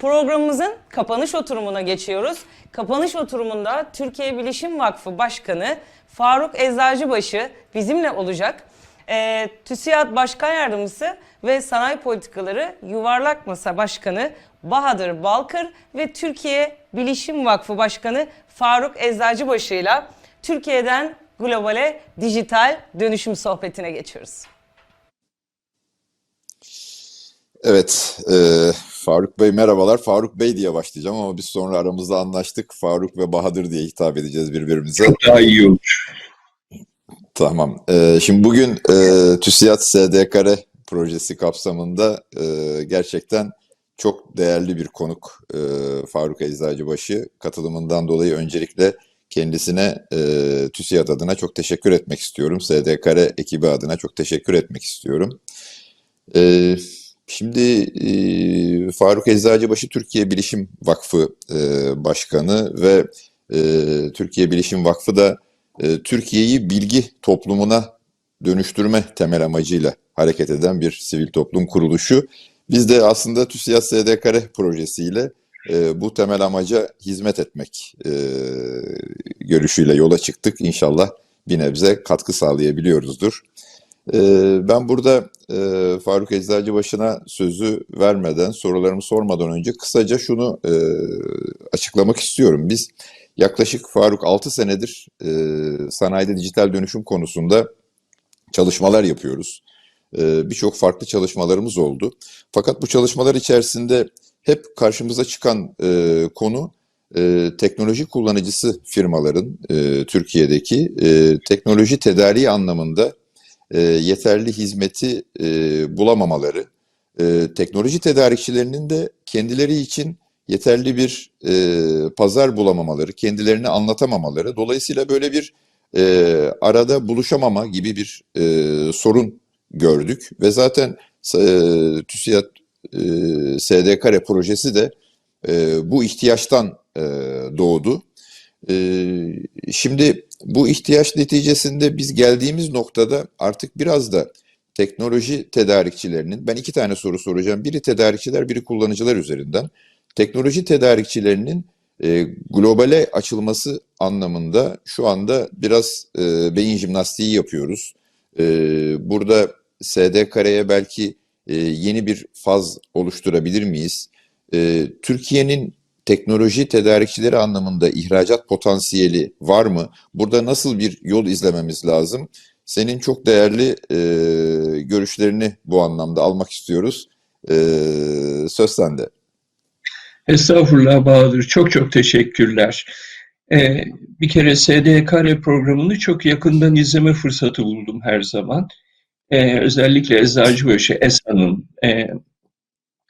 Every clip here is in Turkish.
Programımızın kapanış oturumuna geçiyoruz. Kapanış oturumunda Türkiye Bilişim Vakfı Başkanı Faruk Eczacıbaşı bizimle olacak. Ee, TÜSİAD Başkan Yardımcısı ve Sanayi Politikaları Yuvarlak Masa Başkanı Bahadır Balkır ve Türkiye Bilişim Vakfı Başkanı Faruk Eczacıbaşı ile Türkiye'den globale dijital dönüşüm sohbetine geçiyoruz. Evet, e, Faruk Bey merhabalar. Faruk Bey diye başlayacağım ama biz sonra aramızda anlaştık. Faruk ve Bahadır diye hitap edeceğiz birbirimize. daha iyi olur. Tamam. E, şimdi bugün e, TÜSİAD SDKR projesi kapsamında e, gerçekten çok değerli bir konuk e, Faruk Eczacıbaşı. Katılımından dolayı öncelikle kendisine e, TÜSİAD adına çok teşekkür etmek istiyorum. SDKR ekibi adına çok teşekkür etmek istiyorum. E, Şimdi e, Faruk Eczacıbaşı Türkiye Bilişim Vakfı e, Başkanı ve e, Türkiye Bilişim Vakfı da e, Türkiye'yi bilgi toplumuna dönüştürme temel amacıyla hareket eden bir sivil toplum kuruluşu. Biz de aslında TÜSİAD SDKR projesiyle e, bu temel amaca hizmet etmek e, görüşüyle yola çıktık. İnşallah bir nebze katkı sağlayabiliyoruzdur. Ee, Ben burada e, Faruk Eczacıbaşı'na sözü vermeden, sorularımı sormadan önce kısaca şunu e, açıklamak istiyorum. Biz yaklaşık Faruk 6 senedir e, sanayide dijital dönüşüm konusunda çalışmalar yapıyoruz. Birçok farklı çalışmalarımız oldu. Fakat bu çalışmalar içerisinde hep karşımıza çıkan konu e, teknoloji kullanıcısı firmaların e, Türkiye'deki e, teknoloji tedariği anlamında e, yeterli hizmeti e, bulamamaları, e, teknoloji tedarikçilerinin de kendileri için yeterli bir e, pazar bulamamaları, kendilerini anlatamamaları, dolayısıyla böyle bir e, arada buluşamama gibi bir e, sorun gördük ve zaten e, TÜSİAD e, SDKR projesi de e, bu ihtiyaçtan e, doğdu. E, şimdi bu ihtiyaç neticesinde biz geldiğimiz noktada artık biraz da teknoloji tedarikçilerinin, ben iki tane soru soracağım. Biri tedarikçiler, biri kullanıcılar üzerinden. Teknoloji tedarikçilerinin e, globale açılması anlamında şu anda biraz e, beyin jimnastiği yapıyoruz. E, burada SDKR'ye belki e, yeni bir faz oluşturabilir miyiz? E, Türkiye'nin teknoloji tedarikçileri anlamında ihracat potansiyeli var mı? Burada nasıl bir yol izlememiz lazım? Senin çok değerli e, görüşlerini bu anlamda almak istiyoruz. E, söz sende. Estağfurullah Bahadır. Çok çok teşekkürler. Ee, bir kere SDKR programını çok yakından izleme fırsatı buldum her zaman. Ee, özellikle Eczacıbaşı ESA'nın e,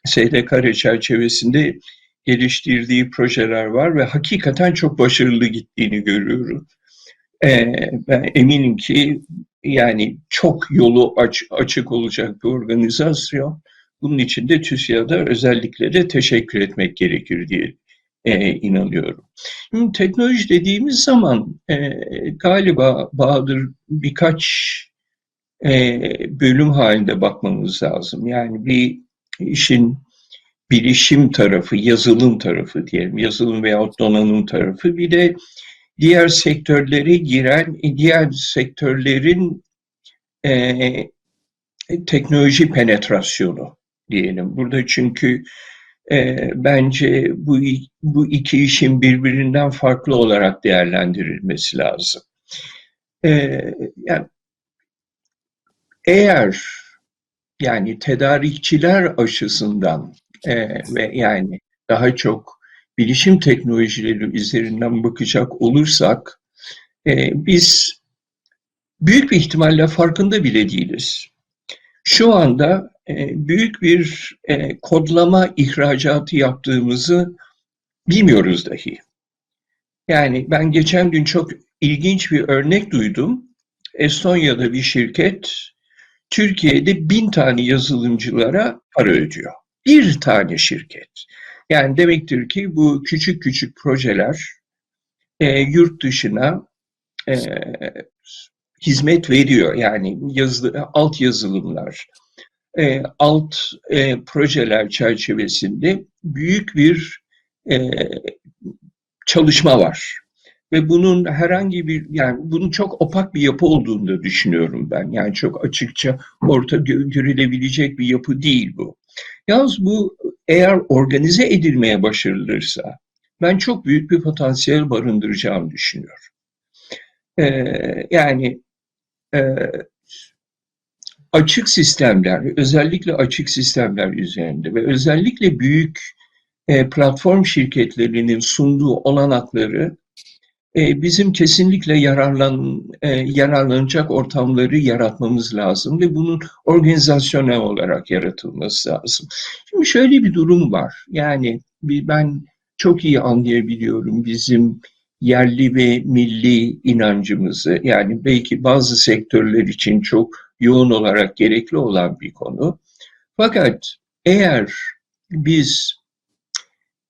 SDKR çerçevesinde geliştirdiği projeler var ve hakikaten çok başarılı gittiğini görüyorum. Ee, ben eminim ki yani çok yolu aç, açık olacak bir organizasyon. Bunun için de TÜSİAD'a özellikle de teşekkür etmek gerekir diye e, inanıyorum. Şimdi teknoloji dediğimiz zaman e, galiba Bahadır birkaç e, bölüm halinde bakmamız lazım. Yani bir işin bilişim tarafı, yazılım tarafı diyelim, yazılım veyahut donanım tarafı, bir de diğer sektörlere giren, diğer sektörlerin e, teknoloji penetrasyonu diyelim. Burada çünkü e, bence bu, bu iki işin birbirinden farklı olarak değerlendirilmesi lazım. E, yani eğer yani tedarikçiler açısından e, ve yani daha çok bilişim teknolojileri üzerinden bakacak olursak e, biz büyük bir ihtimalle farkında bile değiliz. Şu anda e, büyük bir e, kodlama ihracatı yaptığımızı bilmiyoruz dahi. Yani ben geçen gün çok ilginç bir örnek duydum. Estonya'da bir şirket Türkiye'de bin tane yazılımcılara para ödüyor. Bir tane şirket. Yani demektir ki bu küçük küçük projeler e, yurt dışına e, hizmet veriyor. Yani yazılı, alt yazılımlar, e, alt e, projeler çerçevesinde büyük bir e, çalışma var. Ve bunun herhangi bir yani bunun çok opak bir yapı olduğunu da düşünüyorum ben. Yani çok açıkça orta gö- görülebilecek bir yapı değil bu. Yalnız bu eğer organize edilmeye başarılırsa ben çok büyük bir potansiyel barındıracağını düşünüyorum. Ee, yani e, açık sistemler, özellikle açık sistemler üzerinde ve özellikle büyük e, platform şirketlerinin sunduğu olanakları bizim kesinlikle yararlan, e, yararlanacak ortamları yaratmamız lazım ve bunun organizasyonel olarak yaratılması lazım. Şimdi şöyle bir durum var. Yani ben çok iyi anlayabiliyorum bizim yerli ve milli inancımızı. Yani belki bazı sektörler için çok yoğun olarak gerekli olan bir konu. Fakat eğer biz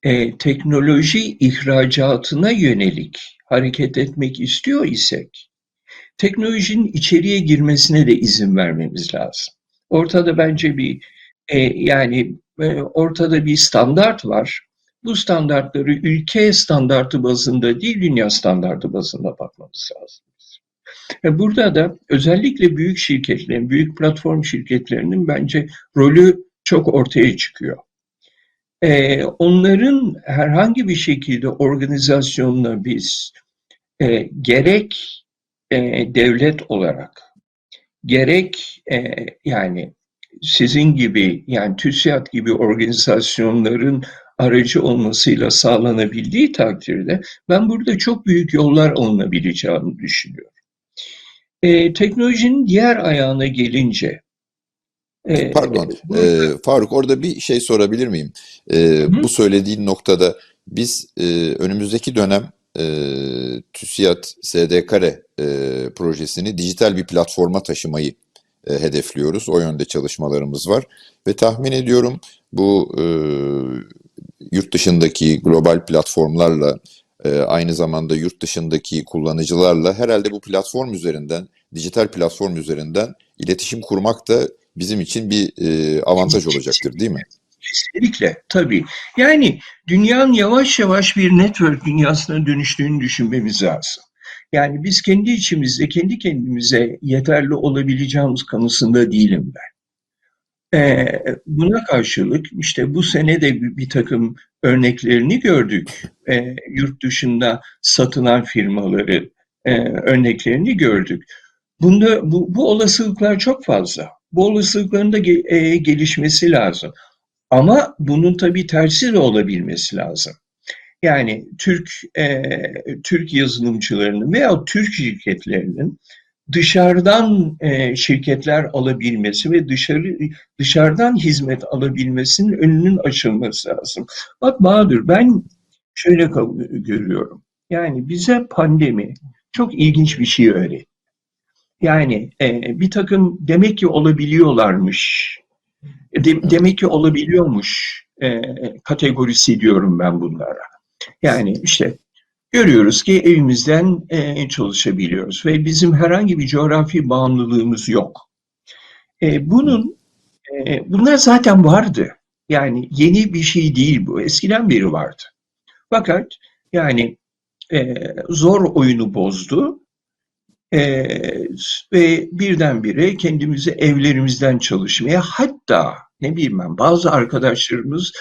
e, teknoloji ihracatına yönelik hareket etmek istiyor isek, teknolojinin içeriye girmesine de izin vermemiz lazım. Ortada bence bir e, yani e, ortada bir standart var. Bu standartları ülke standartı bazında değil, dünya standartı bazında bakmamız lazım. Ve burada da özellikle büyük şirketlerin, büyük platform şirketlerinin bence rolü çok ortaya çıkıyor. Ee, onların herhangi bir şekilde organizasyonla biz e, gerek e, devlet olarak gerek e, yani sizin gibi yani TÜSİAD gibi organizasyonların aracı olmasıyla sağlanabildiği takdirde ben burada çok büyük yollar alınabileceğini düşünüyorum. E, teknolojinin diğer ayağına gelince e, Pardon, burada- e, Faruk orada bir şey sorabilir miyim? E, Hı. bu söylediğin noktada biz e, önümüzdeki dönem e, TÜSİAD SD Kare e, projesini dijital bir platforma taşımayı e, hedefliyoruz. O yönde çalışmalarımız var ve tahmin ediyorum bu e, yurt dışındaki global platformlarla e, aynı zamanda yurt dışındaki kullanıcılarla herhalde bu platform üzerinden, dijital platform üzerinden iletişim kurmak da bizim için bir e, avantaj olacaktır, değil mi? Kesinlikle tabii. Yani dünyanın yavaş yavaş bir network dünyasına dönüştüğünü düşünmemiz lazım. Yani biz kendi içimizde, kendi kendimize yeterli olabileceğimiz kanısında değilim ben. Ee, buna karşılık işte bu sene de bir, bir takım örneklerini gördük. Ee, yurt dışında satılan firmaları e, örneklerini gördük. Bunda bu, bu olasılıklar çok fazla. Bu olasılıkların e, gelişmesi lazım. Ama bunun tabii tersi de olabilmesi lazım. Yani Türk e, Türk yazılımcılarının veya Türk şirketlerinin dışarıdan e, şirketler alabilmesi ve dışarı dışarıdan hizmet alabilmesinin önünün açılması lazım. Bak Bahadır ben şöyle görüyorum. Yani bize pandemi çok ilginç bir şey öğretti. Yani e, bir takım demek ki olabiliyorlarmış de- demek ki olabiliyormuş e, kategorisi diyorum ben bunlara. Yani işte görüyoruz ki evimizden e, çalışabiliyoruz ve bizim herhangi bir coğrafi bağımlılığımız yok. E, bunun e, bunlar zaten vardı. Yani yeni bir şey değil bu. Eskiden beri vardı. Fakat yani e, zor oyunu bozdu. E, ve birdenbire kendimizi evlerimizden çalışmaya hatta ne bileyim ben bazı arkadaşlarımız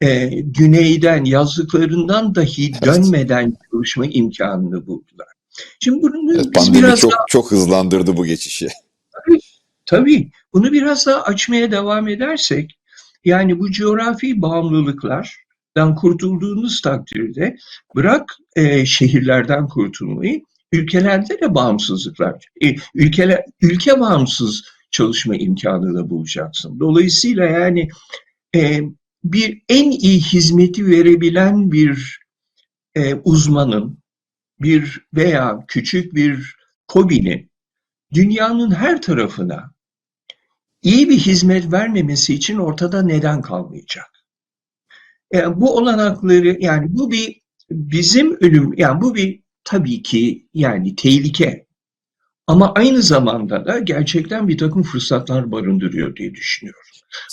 e, güneyden yazdıklarından dahi Evet. dönmeden çalışma imkanını buldular. Şimdi bunu Evet, biz biraz çok daha çok hızlandırdı bu geçişi. tabii bunu biraz daha açmaya devam edersek yani bu coğrafi bağımlılıklardan kurtulduğunuz takdirde bırak e, şehirlerden kurtulmayı ülkelerde de bağımsızlıklar e, ülkeler ülke bağımsız çalışma imkanı da bulacaksın. Dolayısıyla yani e, bir en iyi hizmeti verebilen bir e, uzmanın bir veya küçük bir kobinin dünyanın her tarafına iyi bir hizmet vermemesi için ortada neden kalmayacak? Yani bu olanakları yani bu bir bizim ölüm yani bu bir tabii ki yani tehlike. Ama aynı zamanda da gerçekten bir takım fırsatlar barındırıyor diye düşünüyorum.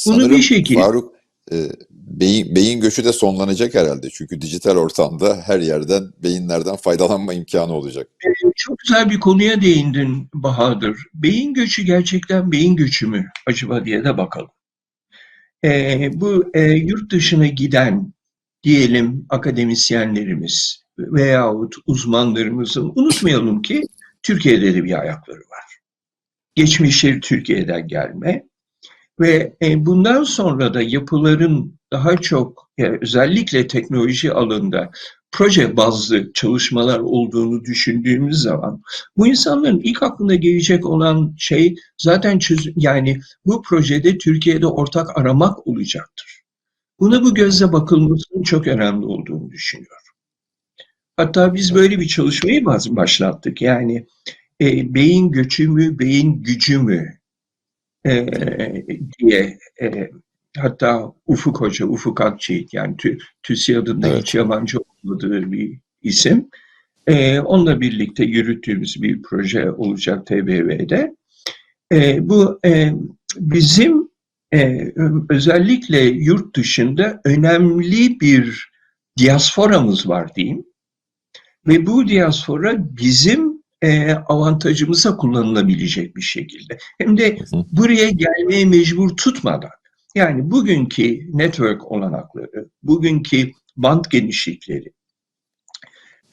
Bunu bir Sanırım şekilde- Faruk e, beyin, beyin göçü de sonlanacak herhalde. Çünkü dijital ortamda her yerden beyinlerden faydalanma imkanı olacak. Çok güzel bir konuya değindin Bahadır. Beyin göçü gerçekten beyin göçü mü acaba diye de bakalım. Ee, bu e, yurt dışına giden diyelim akademisyenlerimiz veyahut uzmanlarımızın unutmayalım ki Türkiye'de de bir ayakları var. Geçmişleri Türkiye'den gelme ve e, bundan sonra da yapıların daha çok e, özellikle teknoloji alanında proje bazlı çalışmalar olduğunu düşündüğümüz zaman bu insanların ilk aklına gelecek olan şey zaten çözüm yani bu projede Türkiye'de ortak aramak olacaktır. Buna bu gözle bakılmasının çok önemli olduğunu düşünüyorum. Hatta biz böyle bir çalışmayı başlattık. Yani e, beyin göçü mü, beyin gücü mü e, diye e, hatta Ufuk Hoca, Ufuk Akçiğit yani tü, TÜSİAD'ın da Evet. hiç yabancı olmadığı bir isim. E, onunla birlikte yürüttüğümüz bir proje olacak TBV'de. E, bu e, bizim e, özellikle yurt dışında önemli bir diasporamız var diyeyim. Ve bu diaspora bizim e, avantajımıza kullanılabilecek bir şekilde. Hem de buraya gelmeye mecbur tutmadan. Yani bugünkü network olanakları, bugünkü band genişlikleri,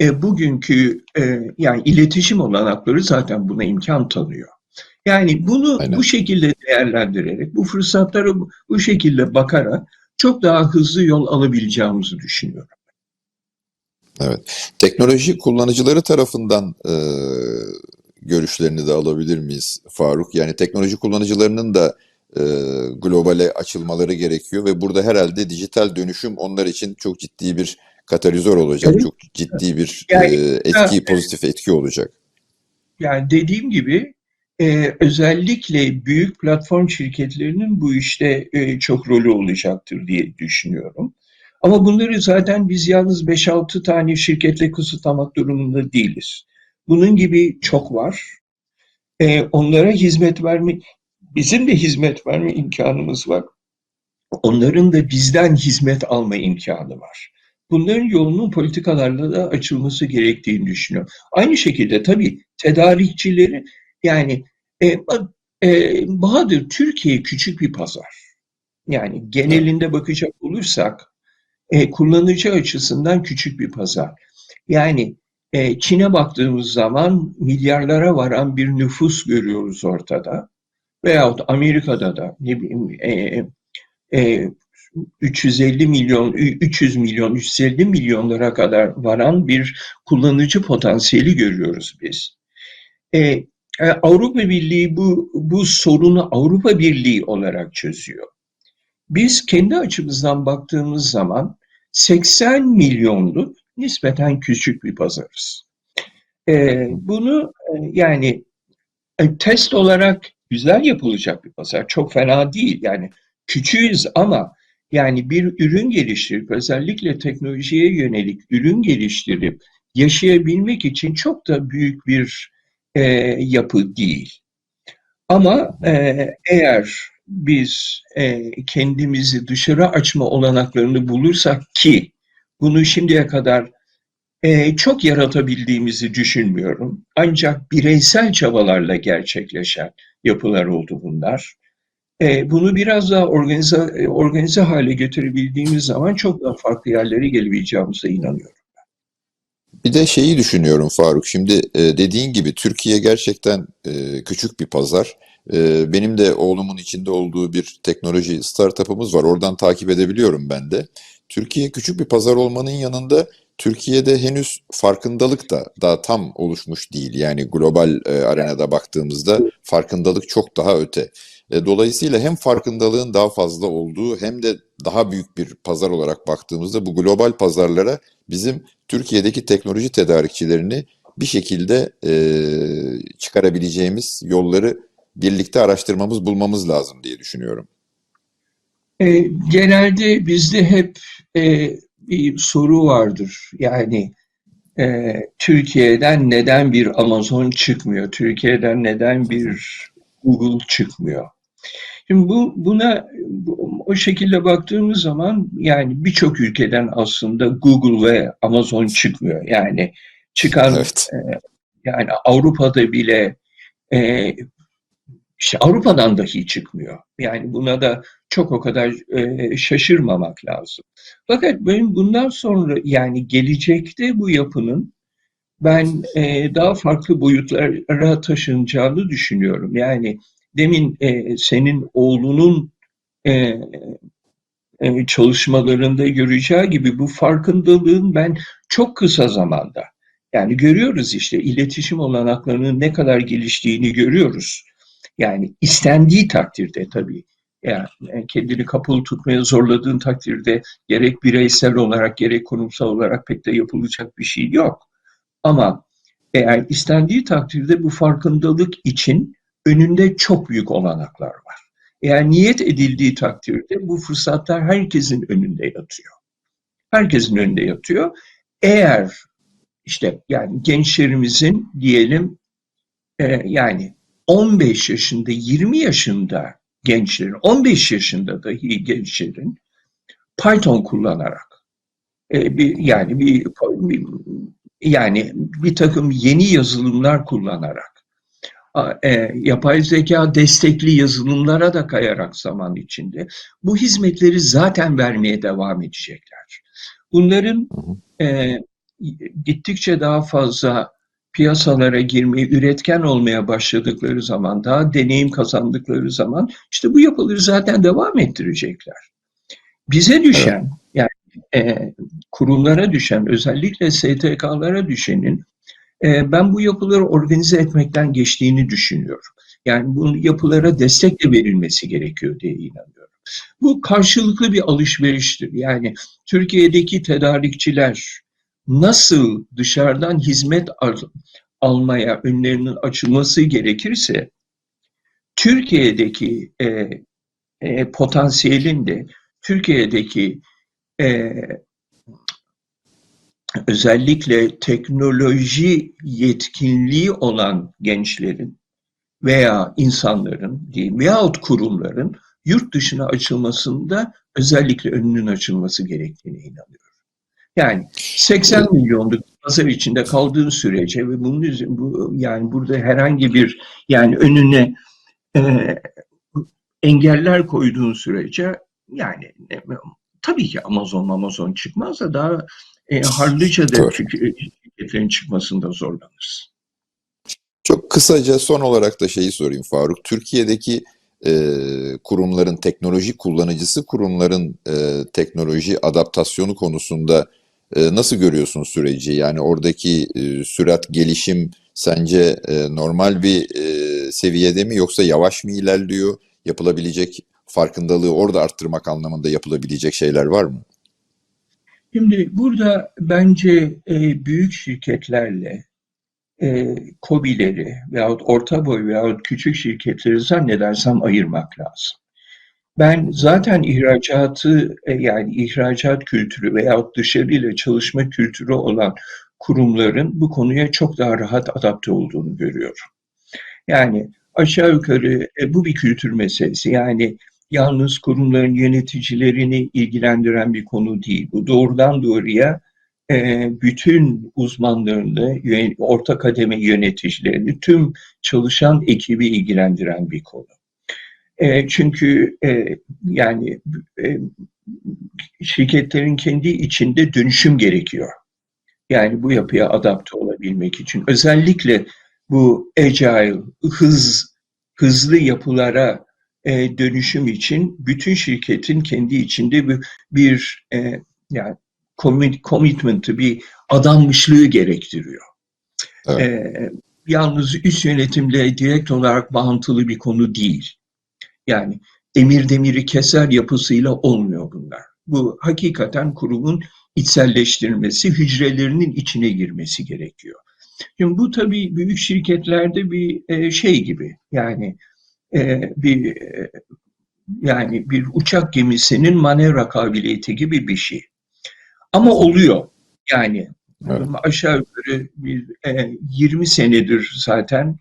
e, bugünkü e, yani iletişim olanakları zaten buna imkan tanıyor. Yani bunu Aynen. bu şekilde değerlendirerek, bu fırsatlara bu, bu şekilde bakarak çok daha hızlı yol alabileceğimizi düşünüyorum. Evet. Teknoloji kullanıcıları tarafından e, görüşlerini de alabilir miyiz Faruk? Yani teknoloji kullanıcılarının da e, globale açılmaları gerekiyor ve burada herhalde dijital dönüşüm onlar için çok ciddi bir katalizör olacak. Evet. Çok ciddi bir Yani- e, etki, pozitif etki olacak. Yani dediğim gibi e, özellikle büyük platform şirketlerinin bu işte e, çok rolü olacaktır diye düşünüyorum. Ama bunları zaten biz yalnız 5-6 tane şirketle kısıtlamak durumunda değiliz. Bunun gibi çok var. E, onlara hizmet verme, bizim de hizmet verme imkanımız var. Onların da bizden hizmet alma imkanı var. Bunların yolunun politikalarla da açılması gerektiğini düşünüyorum. Aynı şekilde tabii tedarikçileri yani e, e, Bahadır Türkiye küçük bir pazar. Yani genelinde bakacak olursak e, kullanıcı açısından küçük bir pazar. Yani e, Çin'e baktığımız zaman milyarlara varan bir nüfus görüyoruz ortada. Veyahut Amerika'da da ne bileyim e, e, 350 milyon, 300 milyon, 350 milyonlara kadar varan bir kullanıcı potansiyeli görüyoruz biz. E, e, Avrupa Birliği bu, bu sorunu Avrupa Birliği olarak çözüyor. Biz kendi açımızdan baktığımız zaman 80 milyonluk nispeten küçük bir pazarız. E, bunu e, yani e, test olarak güzel yapılacak bir pazar. Çok fena değil. Yani küçüğüz ama yani bir ürün geliştirip özellikle teknolojiye yönelik ürün geliştirip yaşayabilmek için çok da büyük bir e, yapı değil. Ama e, eğer biz e, kendimizi dışarı açma olanaklarını bulursak ki bunu şimdiye kadar e, çok yaratabildiğimizi düşünmüyorum. Ancak bireysel çabalarla gerçekleşen yapılar oldu bunlar. E, bunu biraz daha organize, e, organize hale getirebildiğimiz zaman çok daha farklı yerlere gelebileceğimize inanıyorum. Bir de şeyi düşünüyorum Faruk. Şimdi e, dediğin gibi Türkiye gerçekten e, küçük bir pazar. E, benim de oğlumun içinde olduğu bir teknoloji startup'ımız var. Oradan takip edebiliyorum ben de. Türkiye küçük bir pazar olmanın yanında Türkiye'de henüz farkındalık da daha tam oluşmuş değil. Yani global e, arenada baktığımızda farkındalık çok daha öte. E, dolayısıyla hem farkındalığın daha fazla olduğu hem de daha büyük bir pazar olarak baktığımızda bu global pazarlara bizim Türkiye'deki teknoloji tedarikçilerini bir şekilde e, çıkarabileceğimiz yolları birlikte araştırmamız, bulmamız lazım diye düşünüyorum. E, genelde bizde hep e, bir soru vardır. Yani e, Türkiye'den neden bir Amazon çıkmıyor? Türkiye'den neden bir Google çıkmıyor? Şimdi bu buna bu- o şekilde baktığımız zaman yani birçok ülkeden aslında Google ve Amazon çıkmıyor. Yani çıkan Evet. yani Avrupa'da bile e, işte Avrupa'dan dahi çıkmıyor. Yani buna da çok o kadar e, şaşırmamak lazım. Fakat benim bundan sonra yani gelecekte bu yapının ben e, daha farklı boyutlara taşınacağını düşünüyorum. Yani demin e, senin oğlunun e, e, çalışmalarında göreceği gibi bu farkındalığın ben çok kısa zamanda yani görüyoruz işte iletişim olanaklarının ne kadar geliştiğini görüyoruz. Yani istendiği takdirde tabii yani kendini kapalı tutmaya zorladığın takdirde gerek bireysel olarak gerek kurumsal olarak pek de yapılacak bir şey yok. Ama eğer istendiği takdirde bu farkındalık için önünde çok büyük olanaklar var. Eğer niyet edildiği takdirde bu fırsatlar herkesin önünde yatıyor. Herkesin önünde yatıyor. Eğer işte yani gençlerimizin diyelim e, yani 15 yaşında 20 yaşında gençlerin 15 yaşında dahi gençlerin Python kullanarak e, bir yani bir, bir yani bir takım yeni yazılımlar kullanarak e, yapay zeka destekli yazılımlara da kayarak zaman içinde bu hizmetleri zaten vermeye devam edecekler. Bunların e, gittikçe daha fazla piyasalara girmeye, üretken olmaya başladıkları zaman, daha deneyim kazandıkları zaman işte bu yapıları zaten devam ettirecekler. Bize düşen, yani e, kurumlara düşen, özellikle STK'lara düşenin e, ben bu yapıları organize etmekten geçtiğini düşünüyorum. Yani bu yapılara destek de verilmesi gerekiyor diye inanıyorum. Bu karşılıklı bir alışveriştir. Yani Türkiye'deki tedarikçiler nasıl dışarıdan hizmet al almaya önlerinin açılması gerekirse Türkiye'deki e, e, potansiyelin de Türkiye'deki e, özellikle teknoloji yetkinliği olan gençlerin veya insanların diyeyim veyahut kurumların yurt dışına açılmasında özellikle önünün açılması gerektiğine inanıyorum. Yani 80 milyonluk pazar içinde kaldığın sürece ve bunun üzerine bu yani burada herhangi bir yani önüne e, engeller koyduğun sürece yani e, tabii ki Amazon Amazon çıkmaz da daha e, harlıca da Doğru. şirketlerin çıkmasında zorlanırız. Çok kısaca son olarak da şeyi sorayım Faruk. Türkiye'deki e, kurumların, teknoloji kullanıcısı kurumların e, teknoloji adaptasyonu konusunda e, nasıl görüyorsun süreci? Yani oradaki e, sürat, gelişim sence e, normal bir e, seviyede mi yoksa yavaş mı ilerliyor? Yapılabilecek farkındalığı orada arttırmak anlamında yapılabilecek şeyler var mı? Şimdi burada bence büyük şirketlerle e, KOBİ'leri veyahut orta boy veyahut küçük şirketleri zannedersem ayırmak lazım. Ben zaten ihracatı e, yani ihracat kültürü veyahut dışarıyla çalışma kültürü olan kurumların bu konuya çok daha rahat adapte olduğunu görüyorum. Yani aşağı yukarı e, bu bir kültür meselesi. Yani yalnız kurumların yöneticilerini ilgilendiren bir konu değil. Bu doğrudan doğruya e, bütün uzmanlarını, orta kademe yöneticilerini, tüm çalışan ekibi ilgilendiren bir konu. E, çünkü e, yani e, şirketlerin kendi içinde dönüşüm gerekiyor. Yani bu yapıya adapte olabilmek için. Özellikle bu agile, hız, hızlı yapılara e, dönüşüm için bütün şirketin kendi içinde bir, bir e, yani commit, commitment'ı, bir adanmışlığı gerektiriyor. Evet. E, yalnız üst yönetimle direkt olarak bağıntılı bir konu değil. Yani emir demiri keser yapısıyla olmuyor bunlar. Bu hakikaten kurumun içselleştirilmesi, hücrelerinin içine girmesi gerekiyor. Şimdi bu tabii büyük şirketlerde bir e, şey gibi yani e, bir e, yani bir uçak gemisinin manevra kabiliyeti gibi bir şey. Ama oluyor. Yani Evet. Aşağı yukarı bir, e, 20 senedir zaten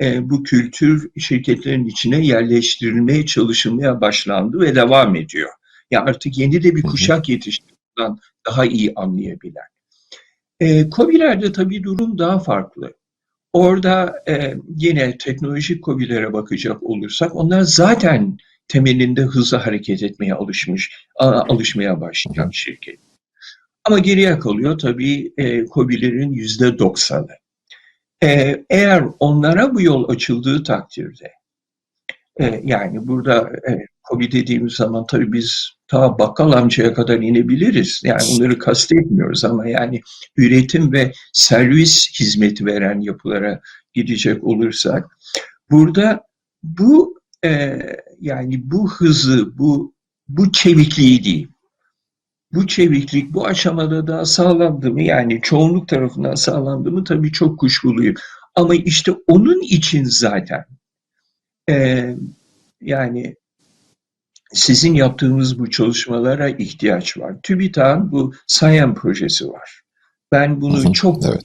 e, bu kültür şirketlerin içine yerleştirilmeye çalışılmaya başlandı ve devam ediyor. Ya artık yeni de bir kuşak yetiştirmeden daha iyi anlayabilen. E, COBİ'lerde tabii durum daha farklı. Orada e, yine teknolojik COBİ'lere bakacak olursak onlar zaten temelinde hızlı hareket etmeye alışmış, alışmaya başlayan şirket. Ama geriye kalıyor tabii e, COBİ'lerin yüzde doksanı. E, eğer onlara bu yol açıldığı takdirde, e, yani burada e, COBİ dediğimiz zaman tabii biz ta bakkal amcaya kadar inebiliriz. Yani onları kastetmiyoruz ama yani üretim ve servis hizmeti veren yapılara gidecek olursak, burada bu e, yani bu hızı, bu bu çevikliği diyeyim bu çeviklik bu aşamada daha sağlandı mı yani çoğunluk tarafından sağlandı mı tabii çok kuşkuluyum. Ama işte onun için zaten e, yani sizin yaptığınız bu çalışmalara ihtiyaç var. TÜBİTAK'ın bu SAYAM projesi var. Ben bunu Hı hı, çok Evet.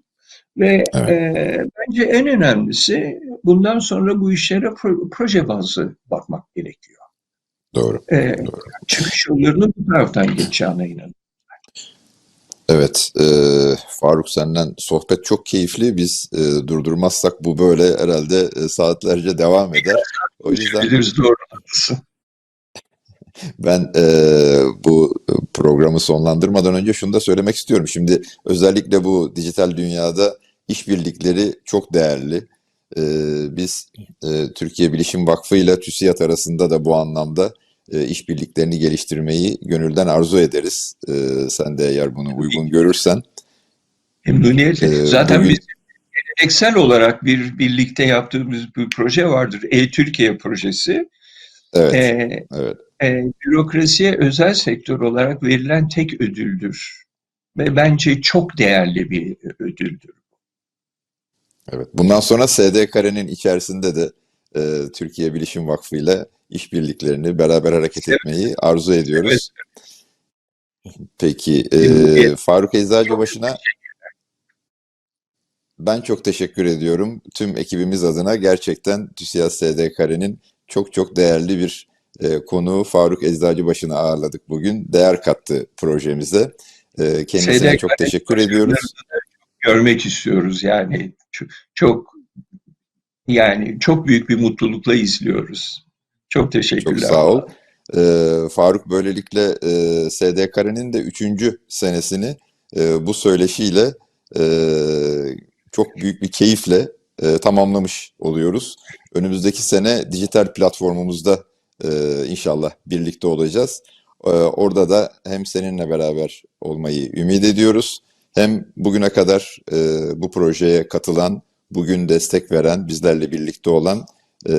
Ve Evet. e, bence en önemlisi bundan sonra bu işlere pro- proje bazlı bakmak gerekiyor. Doğru. E, Doğru. çıkış yollarının bu taraftan geçeceğine inanıyorum. Evet, e, Faruk senden sohbet çok keyifli. Biz e, durdurmazsak bu böyle herhalde e, saatlerce devam eder. O yüzden Biliriz doğru. Ben e, bu programı sonlandırmadan önce şunu da söylemek istiyorum. Şimdi özellikle bu dijital dünyada işbirlikleri çok değerli. E, biz e, Türkiye Bilişim Vakfı ile TÜSİAD arasında da bu anlamda e, işbirliklerini geliştirmeyi gönülden arzu ederiz. E, sen de eğer bunu uygun görürsen. Memnuniyetle. Ee, Zaten bugün- biz geleneksel olarak bir birlikte yaptığımız bir proje vardır. E-Türkiye projesi. Evet, E, evet. e, bürokrasiye özel sektör olarak verilen tek ödüldür. Ve bence çok değerli bir ödüldür. Evet. Bundan sonra SDK'nin içerisinde de e, Türkiye Bilişim Vakfı ile işbirliklerini beraber hareket etmeyi arzu ediyoruz. Peki, e, Evet. Faruk Eczacıbaşı'na ben çok teşekkür ediyorum. Tüm ekibimiz adına gerçekten TÜSİAD SDK'nin çok çok değerli bir e, konuğu Faruk Eczacıbaşı'nı ağırladık bugün. Değer kattı projemize. E, kendisine SDK'nin çok teşekkür ediyoruz. Görmek istiyoruz yani. Çok, çok yani çok büyük bir mutlulukla izliyoruz. Çok teşekkürler. Çok sağ ol. Ee, Faruk böylelikle e, SDK'nın de üçüncü senesini e, bu söyleşiyle e, çok büyük bir keyifle e, tamamlamış oluyoruz. Önümüzdeki sene dijital platformumuzda e, inşallah birlikte olacağız. E, orada da hem seninle beraber olmayı ümit ediyoruz. Hem bugüne kadar e, bu projeye katılan, bugün destek veren, bizlerle birlikte olan e,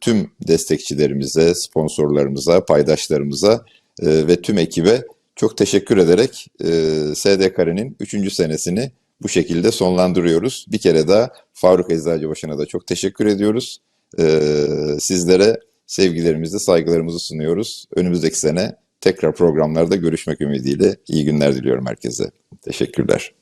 tüm destekçilerimize, sponsorlarımıza, paydaşlarımıza e, ve tüm ekibe çok teşekkür ederek e, SDK'nin 3. senesini bu şekilde sonlandırıyoruz. Bir kere daha Faruk Eczacıbaşı'na da çok teşekkür ediyoruz. E, sizlere sevgilerimizi, saygılarımızı sunuyoruz. Önümüzdeki sene tekrar programlarda görüşmek ümidiyle iyi günler diliyorum herkese. Teşekkürler.